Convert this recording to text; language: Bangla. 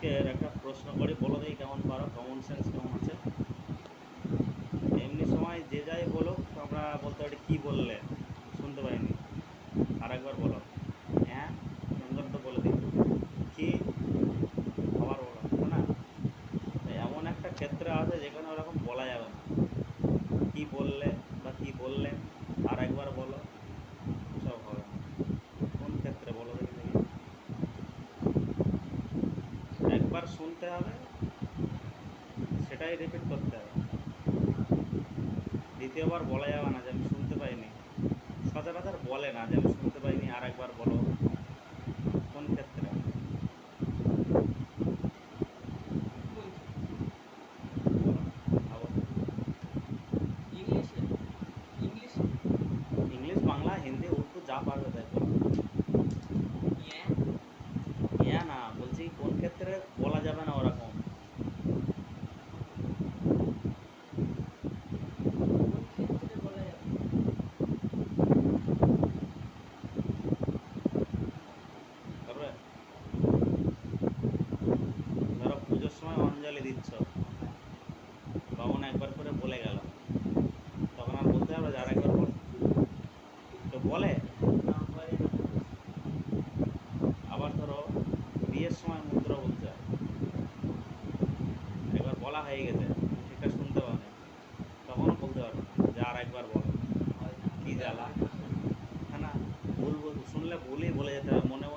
আজকের একটা প্রশ্ন করি, বলো দেখি কেমন পারো কমন সেন্স কেমন আছে? এমনি সময় যে যাই বলো আমরা বলতে পারি কী বললে? শুনতে পাইনি। আর একবার বলো। হ্যাঁ সুন্দর তো বলে দিই। কি? আবার বলো না? এমন একটা ক্ষেত্রে আছে যেখানে ওরকম বলা যাবে না। কি বললে বা কি বললেন আর একবার বলো সব হবে না কোন ক্ষেত্রে বলো দেখি দেখি একবার শুনতে হবে সেটাই রিপিট করতে হবে। দ্বিতীয়বার বলা যাবে না যে আমি শুনতে পাইনি। সচরাচর বলে না যে আমি শুনতে পাইনি আর একবার বলো। কোন ক্ষেত্রে? ইংলিশে বাংলা হিন্দি উর্দু যা পারবে তাই বলো ইয়ে হ্যাঁ না বলছি কোন ক্ষেত্রে বলা যাবে না ওরকম কোন ক্ষেত্রে বলা যাবে পারবে ধরো পুজোর অঞ্জলি দিচ্ছ। তখন একবার করে বলে গেল। তখন আর বলতে হবে যে আর একবার বল। তো বলে? আবার ধরো, বিয়ের সময় মন্ত্র বলতে হয়। একবার বলা হয়ে গেছে ঠিকঠাক শুনতে পাবে তখনও বলতে পারবে যে আর একবার বল। কি জ্বালা। হ্যাঁ না, ভুল শুনলে ভুলই বলে যেতে হবে, মনে